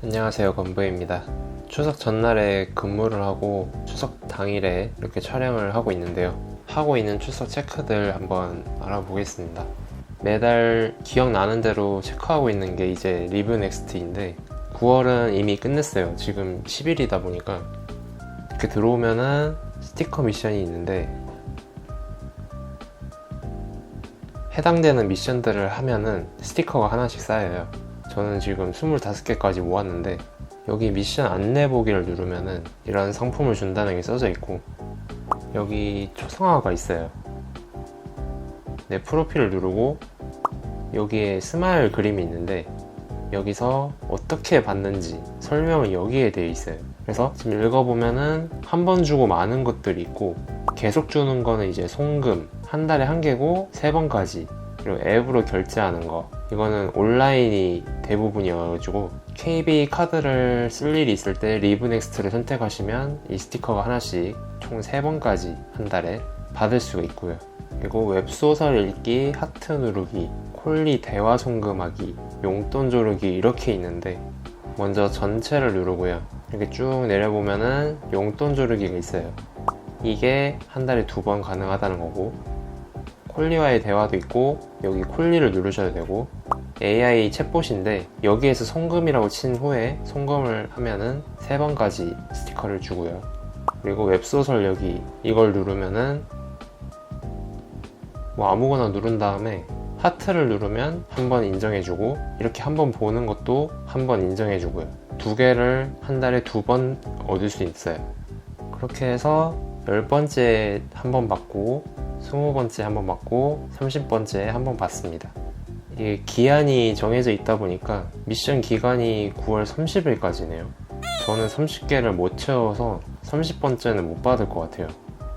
안녕하세요 건부입니다. 추석 전날에 근무를 하고 추석 당일에 이렇게 촬영을 하고 있는데요. 하고 있는 추석 체크들 한번 알아보겠습니다. 매달 기억나는 대로 체크하고 있는 게 이제 리브 넥스트인데 9월은 이미 끝냈어요. 지금 10일이다 보니까. 이렇게 들어오면은 스티커 미션이 있는데 해당되는 미션들을 하면은 스티커가 하나씩 쌓여요 저는 지금 25개까지 모았는데 여기 미션 안내 보기를 누르면은 이런 상품을 준다는 게 써져 있고 여기 초상화가 있어요. 내 프로필을 누르고 여기에 스마일 그림이 있는데 여기서 어떻게 받는지 설명은 여기에 되어 있어요. 그래서 지금 읽어보면은 한 번 주고 많은 것들이 있고 계속 주는 거는 이제 송금 한 달에 한 개고 세 번까지 그리고 앱으로 결제하는 거 이거는 온라인이 대부분이어가지고 KB 카드를 쓸 일이 있을 때 리브넥스트를 선택하시면 이 스티커가 하나씩 총 3번까지 한 달에 받을 수가 있고요. 그리고 웹소설 읽기, 하트 누르기, 콜리 대화 송금하기, 용돈 조르기 이렇게 있는데 먼저 전체를 누르고요. 이렇게 쭉 내려보면은 용돈 조르기가 있어요. 이게 한 달에 두 번 가능하다는 거고 콜리와의 대화도 있고 여기 콜리를 누르셔도 되고 AI 챗봇인데 여기에서 송금이라고 친 후에 송금을 하면은 세 번까지 스티커를 주고요. 그리고 웹소설 여기 이걸 누르면은 뭐 아무거나 누른 다음에 하트를 누르면 한 번 인정해주고 이렇게 한 번 보는 것도 한 번 인정해주고요. 두 개를 한 달에 두 번 얻을 수 있어요. 그렇게 해서 열 번째 한 번 받고 스무 번째 한 번 받고 삼십 번째 한 번 받습니다 이게 기한이 정해져 있다 보니까 미션 기간이 9월 30일까지네요 저는 30개를 못 채워서 30번째는 못 받을 것 같아요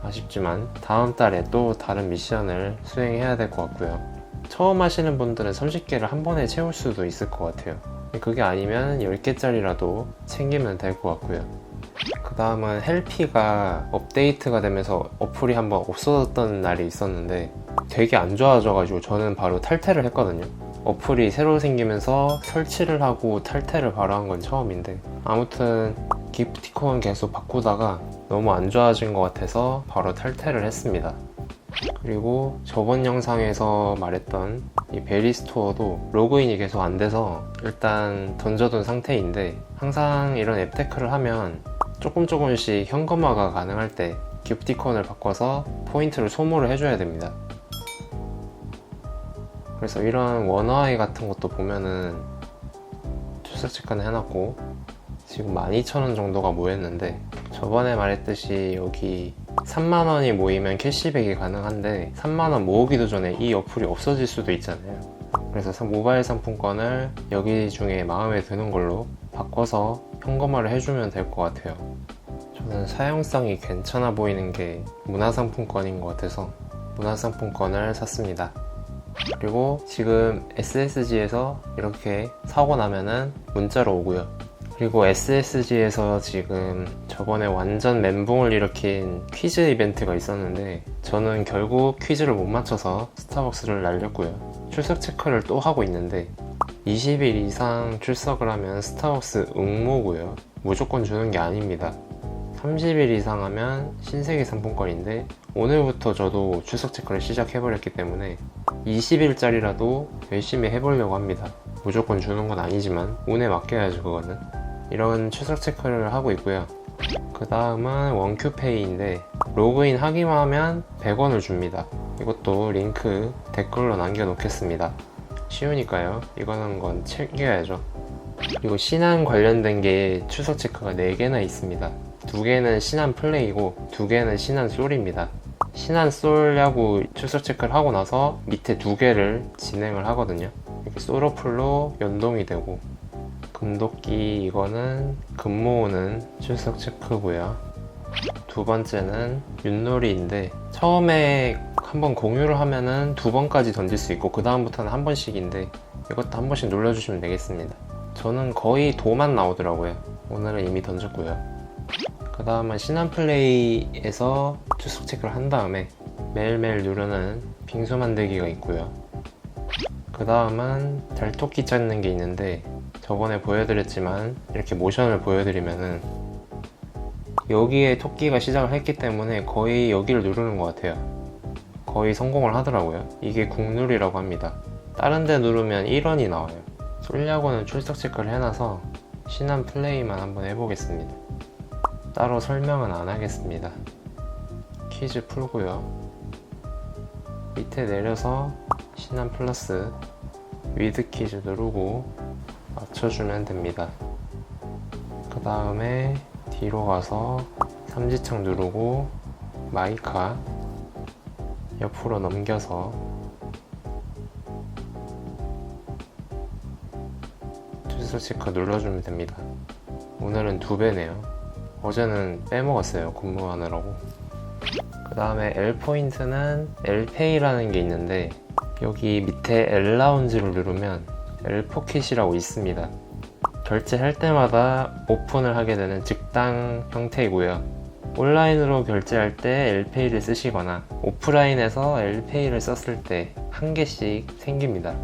아쉽지만 다음 달에 또 다른 미션을 수행해야 될 것 같고요. 처음 하시는 분들은 30개를 한 번에 채울 수도 있을 것 같아요. 그게 아니면 10개짜리라도 챙기면 될 것 같고요. 그 다음은 헬피가 업데이트가 되면서 어플이 한번 없어졌던 날이 있었는데 되게 안 좋아져가지고 저는 바로 탈퇴를 했거든요. 어플이 새로 생기면서 설치를 하고 탈퇴를 바로 한 건 처음인데 아무튼 기프티콘 계속 바꾸다가 너무 안 좋아진 것 같아서 바로 탈퇴를 했습니다. 그리고 저번 영상에서 말했던 이 베리 스토어도 로그인이 계속 안 돼서 일단 던져둔 상태인데 항상 이런 앱테크를 하면 조금 조금씩 현금화가 가능할 때 기프티콘을 바꿔서 포인트를 소모를 해줘야 됩니다. 그래서 이런 원화이 같은 것도 보면은 출석 체크는 해놨고 지금 12,000원 정도가 모였는데 저번에 말했듯이 여기 3만원이 모이면 캐시백이 가능한데 3만원 모으기도 전에 이 어플이 없어질 수도 있잖아요 그래서 모바일 상품권을 여기 중에 마음에 드는 걸로 바꿔서 현금화를 해주면 될 것 같아요. 저는 사용성이 괜찮아 보이는 게 문화상품권인 것 같아서 문화상품권을 샀습니다. 그리고 지금 SSG에서 이렇게 사고 나면은 문자로 오고요. 그리고 SSG에서 지금 저번에 완전 멘붕을 일으킨 퀴즈 이벤트가 있었는데 저는 결국 퀴즈를 못 맞춰서 스타벅스를 날렸고요. 출석 체크를 또 하고 있는데 20일 이상 출석을 하면 스타벅스 응모고요. 무조건 주는 게 아닙니다. 30일 이상 하면 신세계 상품권인데 오늘부터 저도 출석 체크를 시작해버렸기 때문에 20일짜리라도 열심히 해보려고 합니다. 무조건 주는 건 아니지만 운에 맡겨야죠 그거는. 이런 출석 체크를 하고 있고요. 그 다음은 원큐페이인데 로그인 하기만 하면 100원을 줍니다. 이것도 링크 댓글로 남겨놓겠습니다. 쉬우니까요. 이거는 건 챙겨야죠. 그리고 신한 관련된 게 출석 체크가 4개나 있습니다. 두 개는 신한 플레이고 두 개는 신한 솔입니다. 신한 솔하고 출석 체크를 하고 나서 밑에 두 개를 진행을 하거든요. 이렇게 솔 어플로 연동이 되고 금도끼 이거는 금 모으는 출석 체크고요. 두 번째는 윷놀이인데 처음에 한번 공유를 하면은 두 번까지 던질 수 있고 그 다음부터는 한 번씩인데 이것도 한 번씩 눌러주시면 되겠습니다. 저는 거의 도만 나오더라고요. 오늘은 이미 던졌고요. 그 다음은 신한플레이에서 출석 체크를 한 다음에 매일매일 누르는 빙수 만들기가 있고요. 그 다음은 달토끼 찾는 게 있는데 저번에 보여드렸지만 이렇게 모션을 보여드리면은 여기에 토끼가 시작을 했기 때문에 거의 여기를 누르는 것 같아요. 거의 성공을 하더라고요. 이게 국룰이라고 합니다. 다른 데 누르면 1원이 나와요. 쏠려고는 출석 체크를 해놔서 신한 플레이만 한번 해보겠습니다. 따로 설명은 안 하겠습니다. 퀴즈 풀고요. 밑에 내려서 신한 플러스 위드 퀴즈 누르고 맞춰주면 됩니다. 그 다음에 뒤로 가서 삼지창 누르고 마이카 옆으로 넘겨서 체크 눌러주면 됩니다. 오늘은 두 배네요. 어제는 빼먹었어요. 근무하느라고. 그 다음에 L 포인트는 L페이라는 게 있는데 여기 밑에 L 라운지를 누르면 L 포켓이라고 있습니다. 결제할 때마다 오픈을 하게 되는 직당 형태이고요. 온라인으로 결제할 때 L페이를 쓰시거나 오프라인에서 L페이를 썼을 때 한 개씩 생깁니다.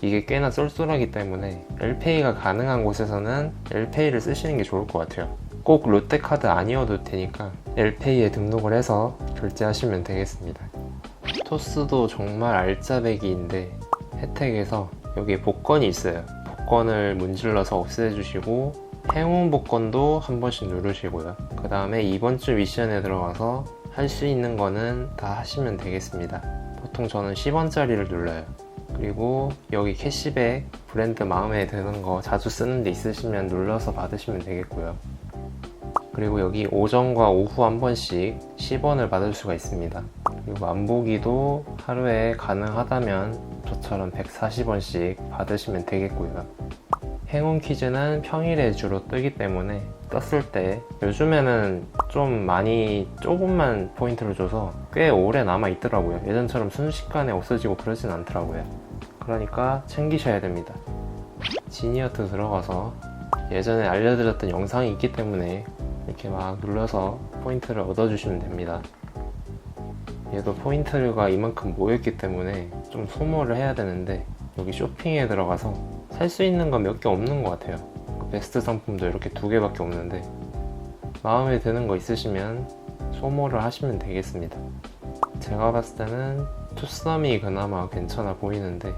이게 꽤나 쏠쏠하기 때문에 L페이가 가능한 곳에서는 L페이를 쓰시는 게 좋을 것 같아요. 꼭 롯데카드 아니어도 되니까 L페이에 등록을 해서 결제하시면 되겠습니다. 토스도 정말 알짜배기인데 혜택에서 여기 복권이 있어요. 복권을 문질러서 없애주시고 행운 복권도 한 번씩 누르시고요. 그 다음에 이번 주 미션에 들어가서 할 수 있는 거는 다 하시면 되겠습니다. 보통 저는 10원짜리를 눌러요. 그리고 여기 캐시백 브랜드 마음에 드는 거 자주 쓰는 데 있으시면 눌러서 받으시면 되겠고요. 그리고 여기 오전과 오후 한 번씩 10원을 받을 수가 있습니다. 그리고 만보기도 하루에 가능하다면 저처럼 140원씩 받으시면 되겠고요. 행운 퀴즈는 평일에 주로 뜨기 때문에 떴을 때 요즘에는 좀 많이 조금만 포인트를 줘서 꽤 오래 남아 있더라고요. 예전처럼 순식간에 없어지고 그러진 않더라고요. 그러니까 챙기셔야 됩니다. 지니어트 들어가서 예전에 알려드렸던 영상이 있기 때문에 이렇게 막 눌러서 포인트를 얻어주시면 됩니다. 얘도 포인트가 이만큼 모였기 때문에 좀 소모를 해야 되는데 여기 쇼핑에 들어가서 살 수 있는 건 몇 개 없는 것 같아요. 그 베스트 상품도 이렇게 두 개밖에 없는데 마음에 드는 거 있으시면 소모를 하시면 되겠습니다. 제가 봤을 때는 투썸이 그나마 괜찮아 보이는데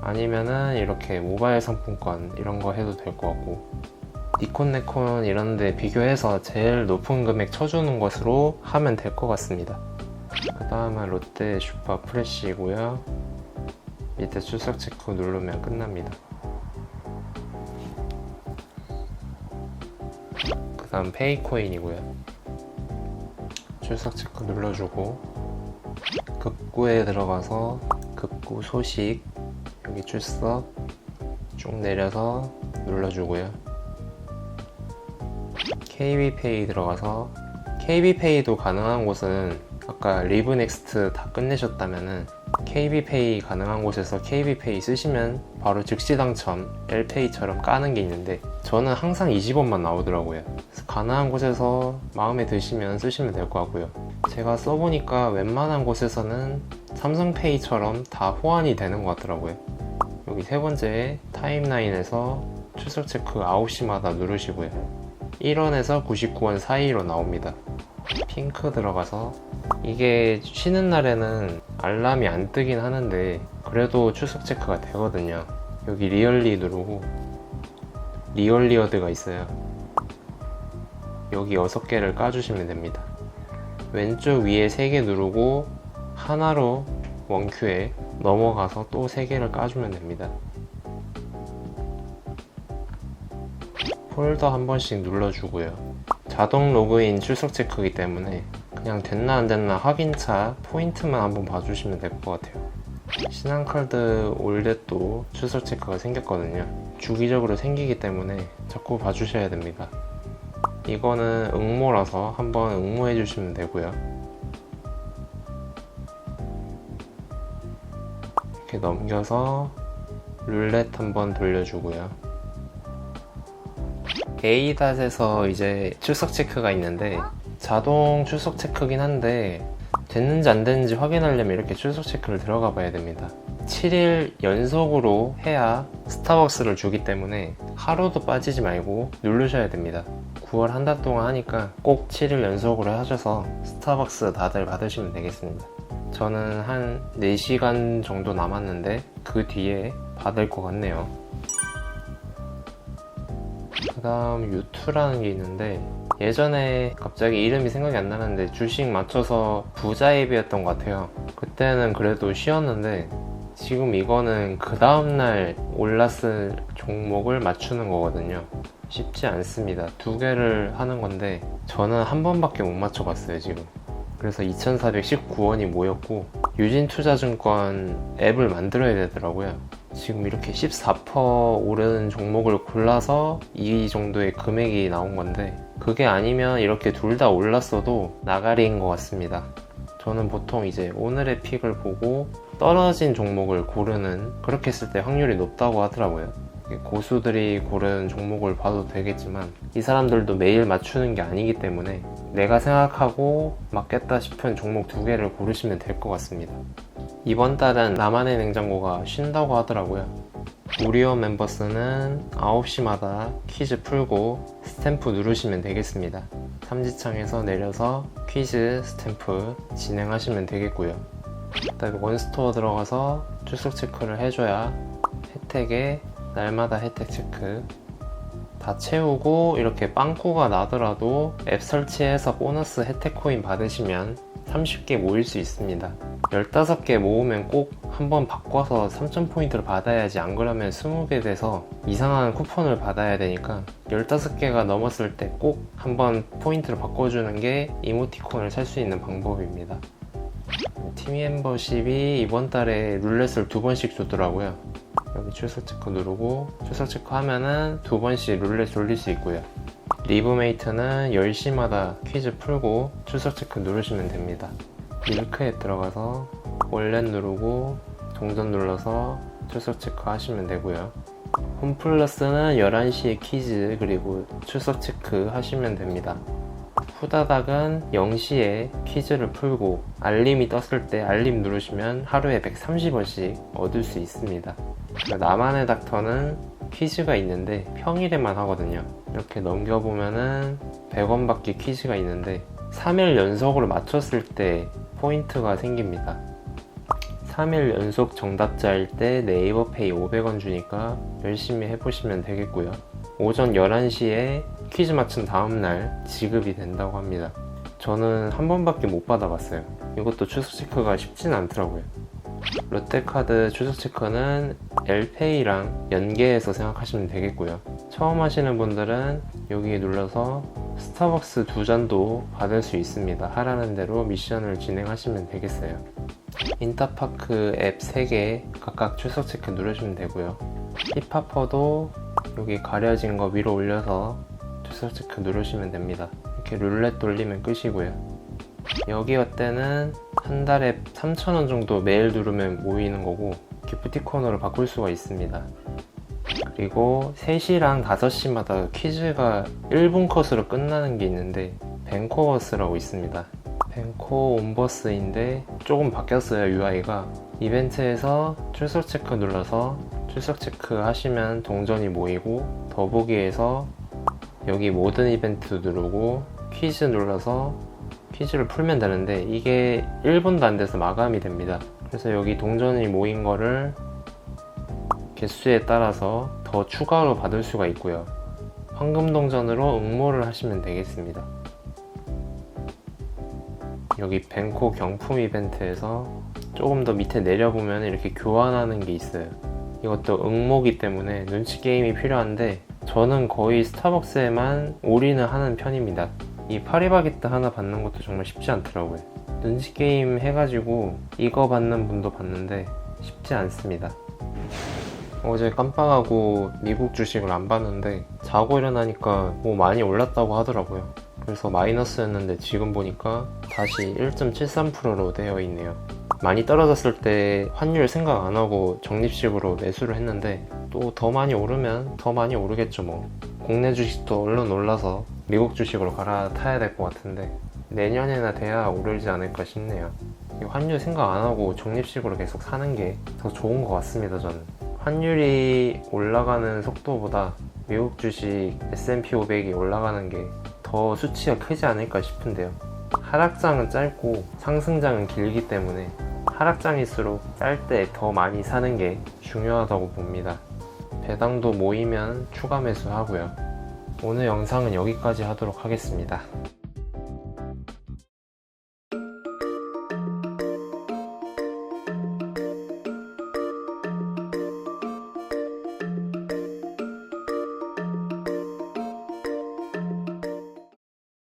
아니면은 이렇게 모바일 상품권 이런 거 해도 될 것 같고 니콘 네콘 이런 데 비교해서 제일 높은 금액 쳐주는 것으로 하면 될 것 같습니다. 그 다음은 롯데 슈퍼 프레쉬이고요. 밑에 출석 체크 누르면 끝납니다. 다음 페이코인이고요. 출석 체크 눌러주고 급구에 들어가서 급구 소식 여기 출석 쭉 내려서 눌러주고요. KB페이 들어가서 KB페이도 가능한 곳은 아까 리브넥스트 다 끝내셨다면은 KB페이 가능한 곳에서 KB페이 쓰시면 바로 즉시 당첨 L페이처럼 까는 게 있는데 저는 항상 20원만 나오더라고요. 가능한 곳에서 마음에 드시면 쓰시면 될 것 같고요. 제가 써보니까 웬만한 곳에서는 삼성페이처럼 다 호환이 되는 것 같더라고요. 여기 세 번째 타임라인에서 출석 체크 9시마다 누르시고요. 1원에서 99원 사이로 나옵니다. 핑크 들어가서 이게 쉬는 날에는 알람이 안 뜨긴 하는데 그래도 출석 체크가 되거든요. 여기 리얼리 누르고 리얼리어드가 있어요. 여기 6개를 까주시면 됩니다. 왼쪽 위에 3개 누르고 하나로 원큐에 넘어가서 또 3개를 까주면 됩니다. 폴더 한 번씩 눌러주고요. 자동 로그인 출석 체크이기 때문에 그냥 됐나 안 됐나 확인차 포인트만 한번 봐주시면 될 것 같아요. 신한카드 올댓도 출석 체크가 생겼거든요. 주기적으로 생기기 때문에 자꾸 봐주셔야 됩니다. 이거는 응모라서 한번 응모해 주시면 되고요. 이렇게 넘겨서 룰렛 한번 돌려주고요. A닷에서 이제 출석 체크가 있는데 자동 출석 체크긴 한데 됐는지 안 됐는지 확인하려면 이렇게 출석 체크를 들어가 봐야 됩니다. 7일 연속으로 해야 스타벅스를 주기 때문에 하루도 빠지지 말고 누르셔야 됩니다. 9월 한 달 동안 하니까 꼭 7일 연속으로 하셔서 스타벅스 다들 받으시면 되겠습니다. 저는 한 4시간 정도 남았는데 그 뒤에 받을 것 같네요. 그 다음 유투라는 게 있는데 예전에 갑자기 이름이 생각이 안 나는데 주식 맞춰서 부자 앱이었던 것 같아요. 그때는 그래도 쉬었는데 지금 이거는 그 다음날 올랐을 종목을 맞추는 거거든요. 쉽지 않습니다. 두 개를 하는 건데 저는 한 번밖에 못 맞춰봤어요 지금. 그래서 2,419원이 모였고 유진투자증권 앱을 만들어야 되더라고요. 지금 이렇게 14% 오르는 종목을 골라서 이 정도의 금액이 나온 건데 그게 아니면 이렇게 둘 다 올랐어도 나가리인 것 같습니다. 저는 보통 이제 오늘의 픽을 보고 떨어진 종목을 고르는 그렇게 했을 때 확률이 높다고 하더라고요. 고수들이 고른 종목을 봐도 되겠지만 이 사람들도 매일 맞추는 게 아니기 때문에 내가 생각하고 맞겠다 싶은 종목 두 개를 고르시면 될 것 같습니다. 이번 달은 나만의 냉장고가 쉰다고 하더라고요. 우리원 멤버 스는 9시마다 퀴즈 풀고 스탬프 누르시면 되겠습니다. 삼지창에서 내려서 퀴즈 스탬프 진행하시면 되겠고요. 그다음에 원스토어 들어가서 출석 체크를 해줘야 혜택에 날마다 혜택 체크 다 채우고 이렇게 빵꾸가 나더라도 앱 설치해서 보너스 혜택 코인 받으시면 30개 모일 수 있습니다. 15개 모으면 꼭 한번 바꿔서 3,000포인트를 받아야지 안 그러면 20개 돼서 이상한 쿠폰을 받아야 되니까 15개가 넘었을 때 꼭 한번 포인트를 바꿔주는 게 이모티콘을 살 수 있는 방법입니다. 팀 멤버십이 이번 달에 룰렛을 두 번씩 주더라고요. 여기 출석 체크 누르고 출석 체크 하면은 두 번씩 룰렛 돌릴 수 있고요. 리브메이트는 10시마다 퀴즈 풀고 출석 체크 누르시면 됩니다. 밀크에 들어가서 월렛 누르고 동전 눌러서 출석 체크 하시면 되고요. 홈플러스는 11시에 퀴즈 그리고 출석 체크 하시면 됩니다. 후다닥은 0시에 퀴즈를 풀고 알림이 떴을 때 알림 누르시면 하루에 130원씩 얻을 수 있습니다. 나만의 닥터는 퀴즈가 있는데 평일에만 하거든요. 이렇게 넘겨보면은 100원 받기 퀴즈가 있는데 3일 연속으로 맞췄을 때 포인트가 생깁니다. 3일 연속 정답자일 때 네이버 페이 500원 주니까 열심히 해보시면 되겠고요. 오전 11시에 퀴즈 맞춘 다음날 지급이 된다고 합니다. 저는 한 번밖에 못 받아봤어요. 이것도 추석 체크가 쉽진 않더라고요. 롯데카드 추석 체크는 엘페이랑 연계해서 생각하시면 되겠고요. 처음 하시는 분들은 여기 눌러서 스타벅스 두 잔도 받을 수 있습니다. 하라는 대로 미션을 진행하시면 되겠어요. 인터파크 앱 3개 각각 출석 체크 누르시면 되고요. 힙합퍼도 여기 가려진 거 위로 올려서 출석 체크 누르시면 됩니다. 이렇게 룰렛 돌리면 끝이고요. 여기 어때는 한 달에 3,000원 정도 매일 누르면 모이는 거고 기프티콘으로 바꿀 수가 있습니다. 그리고 3시랑 5시마다 퀴즈가 1분 컷으로 끝나는 게 있는데 벤코버스라고 있습니다. 벤코 온버스인데 조금 바뀌었어요 UI가 이벤트에서 출석 체크 눌러서 출석 체크 하시면 동전이 모이고 더보기에서 여기 모든 이벤트 누르고 퀴즈 눌러서 퀴즈를 풀면 되는데 이게 1분도 안 돼서 마감이 됩니다. 그래서 여기 동전이 모인 거를 개수에 따라서 더 추가로 받을 수가 있고요. 황금 동전으로 응모를 하시면 되겠습니다. 여기 벤코 경품 이벤트에서 조금 더 밑에 내려보면 이렇게 교환하는 게 있어요. 이것도 응모기 때문에 눈치 게임이 필요한데 저는 거의 스타벅스에만 올인을 하는 편입니다. 이 파리바게뜨 하나 받는 것도 정말 쉽지 않더라고요. 눈치 게임 해가지고 이거 받는 분도 봤는데 쉽지 않습니다. 어제 깜빡하고 미국 주식을 안 봤는데 자고 일어나니까 뭐 많이 올랐다고 하더라고요. 그래서 마이너스였는데 지금 보니까 다시 1.73%로 되어 있네요. 많이 떨어졌을 때 환율 생각 안 하고 적립식으로 매수를 했는데 또 더 많이 오르면 더 많이 오르겠죠 뭐. 국내 주식도 얼른 올라서 미국 주식으로 갈아타야 될 것 같은데 내년에나 돼야 오르지 않을까 싶네요. 이 환율 생각 안 하고 적립식으로 계속 사는 게 더 좋은 것 같습니다 저는. 환율이 올라가는 속도보다 미국 주식 S&P 500이 올라가는 게 더 수치가 크지 않을까 싶은데요. 하락장은 짧고 상승장은 길기 때문에 하락장일수록 짤 때 더 많이 사는 게 중요하다고 봅니다. 배당도 모이면 추가 매수하고요. 오늘 영상은 여기까지 하도록 하겠습니다.